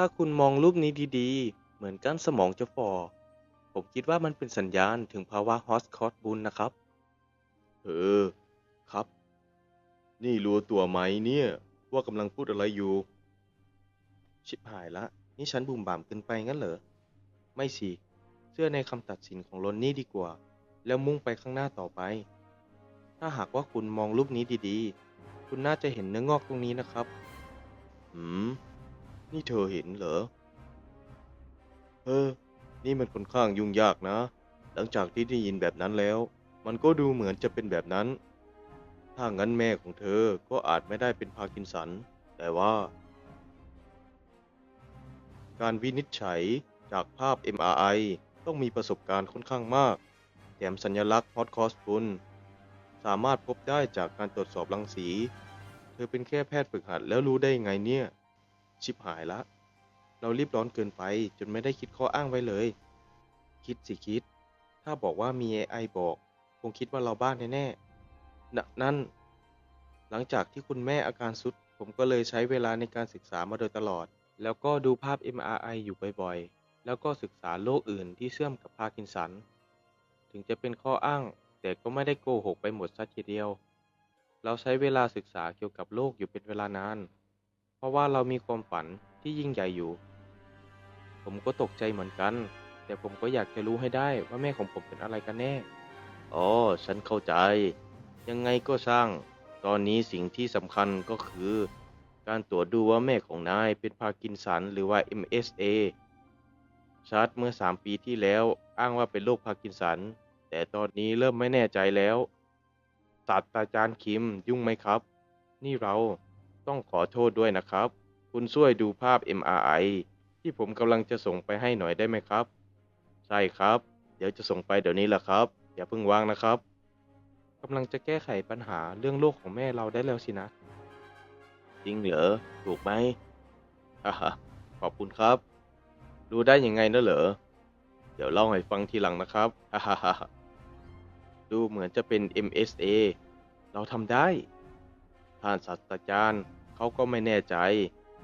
ถ้าคุณมองรูปนี้ดีๆ เหมือนก้านสมองจะฝ่อ ผมคิดว่ามันเป็นสัญญาณถึงภาวะฮอสคอสบุลนะครับ เออ ครับ นี่รู้ตัวไหมเนี่ย ว่ากำลังพูดอะไรอยู่ ชิบหายละ นี่ฉันบุ่มบ่ามเกินไปงั้นเหรอ ไม่สิ เชื่อในคำตัดสินของลอนนี่ดีกว่า แล้วมุ่งไปข้างหน้าต่อไป ถ้าหากว่าคุณมองรูปนี้ดีๆ คุณน่าจะเห็นเนื้องอกตรงนี้นะครับหืม นี่เธอเห็นเหรอ เออ นี่มันค่อนข้างยุ่งยากนะ หลังจากที่ได้ยินแบบนั้นแล้ว มันก็ดูเหมือนจะเป็นแบบนั้น ถ้างั้นแม่ของเธอก็อาจไม่ได้เป็นพาร์กินสัน แต่ว่า การวินิจฉัยจากภาพ MRI ต้องมีประสบการณ์ค่อนข้างมาก แถมสัญลักษณ์ฮอตคอสปุลสามารถพบได้จากการตรวจสอบรังสี เธอเป็นแค่แพทย์ฝึกหัดแล้วรู้ได้ไงเนี่ย ชิบหายละ เรารีบร้อนเกินไปจนไม่ได้คิดข้ออ้างไว้เลย คิดสิคิด ถ้าบอกว่ามี AI บอก คงคิดว่าเราบ้านแน่ๆนนั่น หลังจากที่คุณแม่อาการสุด ผมก็เลยใช้เวลาในการศึกษามาโดยตลอด แล้วก็ดูภาพ MRI อยู่บ่อยๆ แล้วก็ศึกษาโรคอื่นที่เชื่อมกับพาร์กินสัน ถึงจะเป็นข้ออ้าง แต่ก็ไม่ได้โกหกไปหมดสักทีเดียว เราใช้เวลาศึกษาเกี่ยวกับโรคอยู่เป็นเวลานาน เพราะว่าเรามีความฝันที่ยิ่งใหญ่อยู่ ผมก็ตกใจเหมือนกัน แต่ผมก็อยากจะรู้ให้ได้ว่าแม่ของผมเป็นอะไรกันแน่ อ๋อ ฉันเข้าใจ ยังไงก็ช่าง ตอนนี้สิ่งที่สำคัญก็คือ การตรวจดูว่าแม่ของนายเป็นพาร์กินสันหรือว่า MSA ชาร์ตเมื่อ 3 ปีที่แล้วอ้างว่าเป็นโรคพาร์กินสัน แต่ตอนนี้เริ่มไม่แน่ใจแล้วศาสตราจารย์คิมยุ่งไหมครับ นี่เรา ต้องขอโทษด้วยนะครับ คุณช่วยดูภาพ MRI ที่ผมกำลังจะส่งไปให้หน่อยได้ไหมครับ ใช่ครับ เดี๋ยวจะส่งไปเดี๋ยวนี้แหละครับ อย่าเพิ่งวางนะครับกำลังจะแก้ไขปัญหาเรื่องโรคของแม่เราได้แล้วสินะ จริงเหรอ ถูกไหมฮ่าฮ่าขอบคุณครับ รู้ได้ยังไงนะเหรอ เดี๋ยวเล่าให้ฟังทีหลังนะครับฮ่าฮ่าฮ่าดูเหมือนจะเป็น MSA เราทำได้ ท่านศาสตราจารย์ เขาก็ไม่แน่ใจ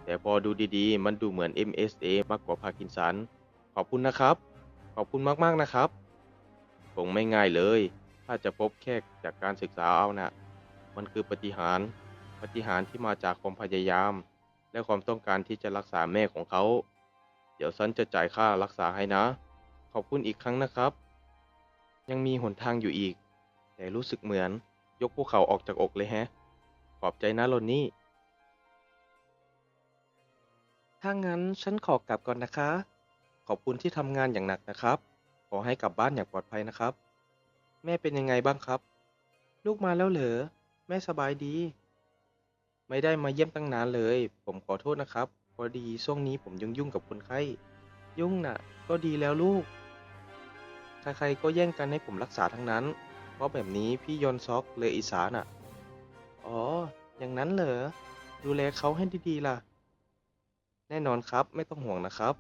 แต่พอดูดีๆ มันดูเหมือน MSA มากกว่าพาร์กินสัน ขอบคุณนะครับ ขอบคุณมากๆนะครับ คงไม่ง่ายเลย ถ้าจะพบแค่จากการศึกษาเอานะ มันคือปฏิหาร ปฏิหารที่มาจากความพยายาม และความต้องการที่จะรักษาแม่ของเขา เดี๋ยวฉันจะจ่ายค่ารักษาให้นะ ขอบคุณอีกครั้งนะครับ ยังมีหนทางอยู่อีก แต่รู้สึกเหมือนยกภูเขาออกจากอกเลยแฮะ ขอบใจนะโรนนี่ ถ้างั้นฉันขอกลับก่อนนะคะ ขอบคุณที่ทำงานอย่างหนักนะครับ ขอให้กลับบ้านอย่างปลอดภัยนะครับ แม่เป็นยังไงบ้างครับ ลูกมาแล้วเหรอ แม่สบายดี ไม่ได้มาเยี่ยมตั้งนานเลย ผมขอโทษนะครับ พอดีช่วงนี้ผมยุ่งยุ่งกับคนไข้ ยุ่งน่ะ ก็ดีแล้วลูก ใครๆก็แย่งกันให้ผมรักษาทั้งนั้น เพราะแบบนี้พี่ยอนซอกเลยอีสานอะ อ๋อ อย่างนั้นเหรอ ดูแลเขาให้ดีๆล่ะ น่นอนครับ ไม่ต้องห่วงนะครับ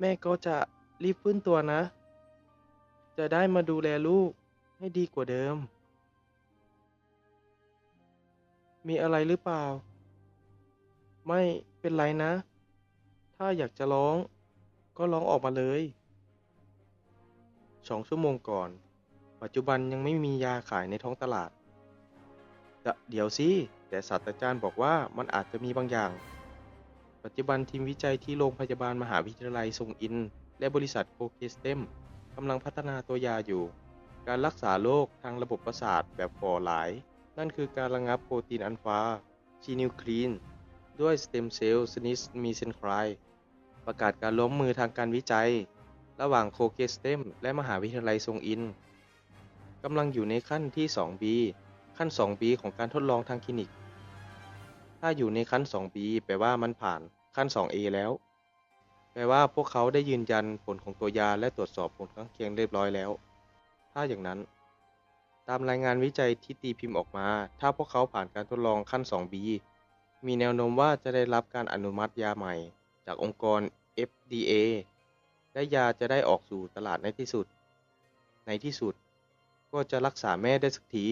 แม่ก็จะรีบฟื้นตัวนะ จะได้มาดูแลลูกให้ดีกว่าเดิม มีอะไรหรือเปล่า ไม่เป็นไรนะ ถ้าอยากจะร้องก็ร้องออกมาเลยสองชั่วโมงก่อน ปัจจุบันยังไม่มียาขายในท้องตลาด เดเดี๋ยวสิ แต่ศาสตราจารย์บอกว่ามันอาจจะมีบางอย่าง ปัจจุบันทีมวิจัยที่โรงพยาบาลมหาวิทยาลัยทรงอิน และบริษัทโคเคสเต็มกำลังพัฒนาตัวยาอยู่ การรักษาโรคทางระบบประสาทแบบฝ่อหลาย นั่นคือการระงับโปรตีนอัลฟาชีนิวคลีน ด้วยสเต็มเซลล์ชนิดมีเซนไครประกาศการล้มมือทางการวิจัย ระหว่างโคเคสเต็มและมหาวิทยาลัยทรงอินกำลังอยู่ในขั้นที่ 2B ขั้น 2B ของการทดลองทางคลินิก ถ้าอยู่ในขั้น 2B แปลว่ามันผ่าน ขั้น 2A แล้วแปลว่าพวกเขาได้ยืนยันผลของตัวยาและตรวจสอบผลข้างเคียงเรียบร้อยแล้ว ถ้าอย่างนั้น ตามรายงานวิจัยที่ตีพิมพ์ออกมา ถ้าพวกเขาผ่านการทดลองขั้น 2B มีแนวโน้มว่าจะได้รับการอนุมัติยาใหม่ จากองค์กร FDA และยาจะได้ออกสู่ตลาดในที่สุด ในที่สุด ก็จะรักษาแม่ได้สักที